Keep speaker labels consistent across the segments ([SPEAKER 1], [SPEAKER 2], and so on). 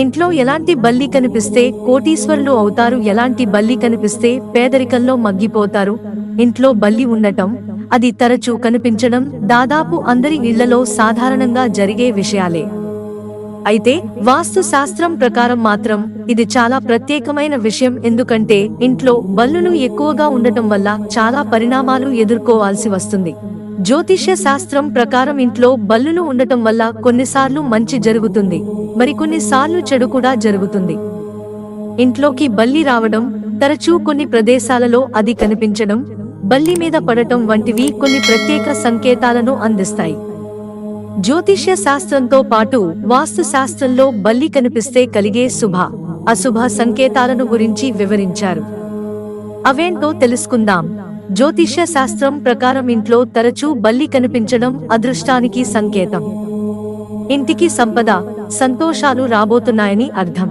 [SPEAKER 1] ఇంట్లో ఎలాంటి బల్లి కనిపిస్తే కోటీశ్వరులు అవుతారు ఎలాంటి బల్లి కనిపిస్తే పేదరికంలో మగ్గిపోతారు. ఇంట్లో బల్లి ఉండటం అది తరచూ కనిపించడం దాదాపు అందరి ఇళ్ళలో సాధారణంగా జరిగే విషయాలే. అయితే వాస్తు శాస్త్రం ప్రకారం మాత్రం ఇది చాలా ప్రత్యేకమైన విషయం ఎందుకంటే ఇంట్లో బల్లులు ఎక్కువగా ఉండటం వల్ల చాలా పరిణామాలు ఎదుర్కోవాల్సి వస్తుంది. జ్యోతిష్య శాస్త్రం ప్రకారం ఇంట్లో బల్లులు ఉండటం వల్ల కొన్నిసార్లు మంచి జరుగుతుంది. మరికొన్నిసార్లు చెడు కూడా జరుగుతుంది. ఇంట్లోకి బల్లి రావడం తరచూ కొన్ని ప్రదేశాలలో అది కనిపించడం బల్లి మీద పడటం వంటివి కొన్ని ప్రత్యేక సంకేతాలను అందిస్తాయి. జ్యోతిష్య శాస్త్రంతో పాటు వాస్తు శాస్త్రంలో బల్లి కనిపిస్తే కలిగే శుభ అశుభ సంకేతాలను గురించి వివరించారు. అవేంటో తెలుసుకుందాం. జ్యోతిష్య శాస్త్రం ప్రకారం ఇంట్లో తరచూ బల్లి కనిపించడం అదృష్టానికి సంకేతం. ఇంటికి సంపద సంతోషాలు రాబోతున్నాయని అర్థం.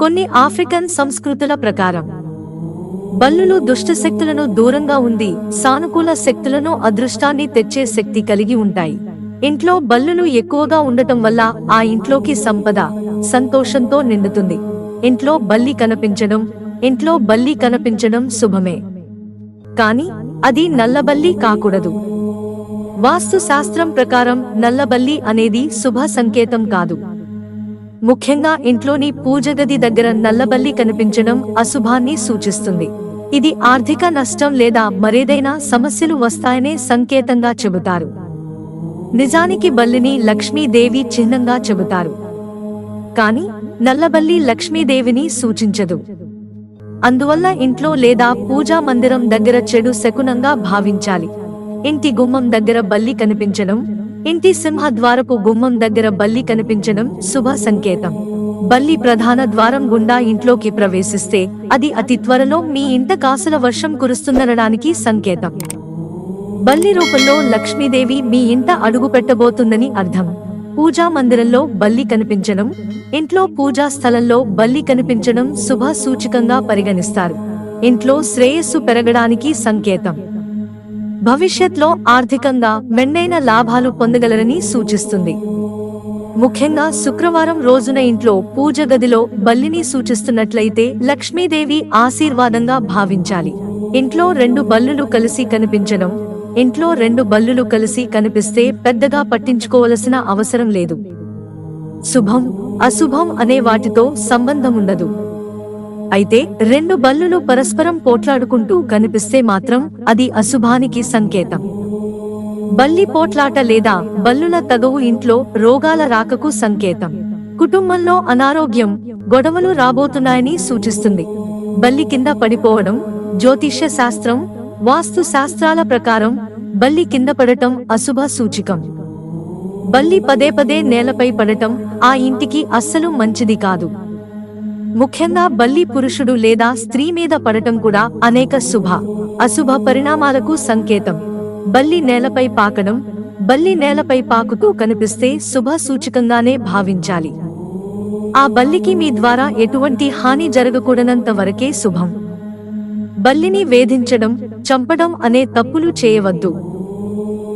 [SPEAKER 1] కొన్ని ఆఫ్రికన్ సంస్కృతుల ప్రకారం బల్లులు దుష్ట శక్తులను దూరంగా ఉంది సానుకూల శక్తులను అదృష్టాన్ని తెచ్చే శక్తి కలిగి ఉంటాయి. ఇంట్లో బల్లులు ఎక్కువగా ఉండటం వల్ల ఆ ఇంట్లోకి సంపద సంతోషంతో నిండుతుంది. ఇంట్లో బల్లి కనిపించడం ఇంట్లో బల్లి కనిపించడం శుభమే. కాని అది నల్లబల్లి కాకూడదు. వాస్తు శాస్త్రం ప్రకారం నల్లబల్లి అనేది శుభ సంకేతం కాదు. ముఖ్యంగా ఇంట్లోని పూజగది దగ్గర నల్లబల్లి కనిపించడం అశుభాన్ని సూచిస్తుంది. ఇది ఆర్థిక నష్టం లేదా మరేదైనా సమస్యలు వస్తాయనే సంకేతంగా చెబుతారు. నిజానికి బల్లిని లక్ష్మీదేవి చిహ్నంగా చెబుతారు. కాని నల్లబల్లి లక్ష్మీదేవిని సూచించదు. అందువల్ల ఇంట్లో లేదా పూజా మందిరం దగ్గర చెడు శకునంగా భావించాలి. ఇంటి గుమ్మం దగ్గర బల్లి కనిపించడం ఇంటి సింహద్వారపు గుమ్మం దగ్గర బల్లి కనిపించడం శుభ సంకేతం. బల్లి ప్రధాన ద్వారం గుండా ఇంట్లోకి ప్రవేశిస్తే అది అతి త్వరలో మీ ఇంట కాసుల వర్షం కురుస్తుందనడానికి సంకేతం. బల్లి రూపంలో లక్ష్మీదేవి మీ ఇంట అడుగు పెట్టబోతుందని అర్థం. పూజా మందిరంలో బల్లి కనిపించడం ఇంట్లో పూజా స్థలంలో బల్లి కనిపించడం శుభ సూచికంగా పరిగణిస్తారు. ఇంట్లో శ్రేయస్సు పెరగడానికి సంకేతం. భవిష్యత్లో ఆర్థికంగా మెండైన లాభాలు పొందగలరని సూచిస్తుంది. ముఖ్యంగా శుక్రవారం రోజున ఇంట్లో పూజ గదిలో బల్లిని సూచిస్తున్నట్లయితే లక్ష్మీదేవి ఆశీర్వాదంగా భావించాలి. ఇంట్లో రెండు బల్లులు కలిసి కనిపించడం ఇంట్లో రెండు బల్లులు కలిసి కనిపిస్తే పెద్దగా పట్టించుకోవలసిన అవసరం లేదు. శుభం అశుభం అనే వాటితో సంబంధం ఉండదు. అయితే రెండు బల్లులు పరస్పరం పోట్లాడుకుంటూ కనిపిస్తే మాత్రం అది అశుభానికి సంకేతం. బల్లి పోట్లాట లేదా బల్లుల తగవు ఇంట్లో రోగాల రాకకు సంకేతం. కుటుంబంలో అనారోగ్యం గొడవలు రాబోతున్నాయని సూచిస్తుంది. బల్లి కింద పడిపోవడం జ్యోతిష్య శాస్త్రం వాస్తు శాస్త్రాల ప్రకారం బల్లి కింద పడటం అశుభ సూచికం. బల్లి పదే పదే నేలపై పడటం ఆ ఇంటికి అస్సలు మంచిది కాదు. ముఖ్యంగా బల్లి పురుషుడు లేదా స్త్రీ మీద పడటం కూడా అనేక శుభ అశుభ పరిణామాలకు సంకేతం. బల్లి నేలపై పాకడం బల్లి నేలపై పాకుతూ కనిపిస్తే శుభ సూచకంగానే భావించాలి. ఆ బల్లికి మీ ద్వారా ఎటువంటి హాని జరగకూడనంత వరకే శుభం. బల్లిని వేధించడం చంపడం అనే తప్పులు చేయవద్దు.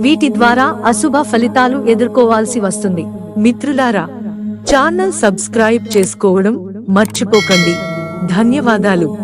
[SPEAKER 1] వీటి ద్వారా అశుభ ఫలితాలు ఎదుర్కోవాల్సి వస్తుంది. మిత్రులారా ఛానల్ సబ్స్క్రైబ్ చేసుకోవడం మర్చిపోకండి. ధన్యవాదాలు.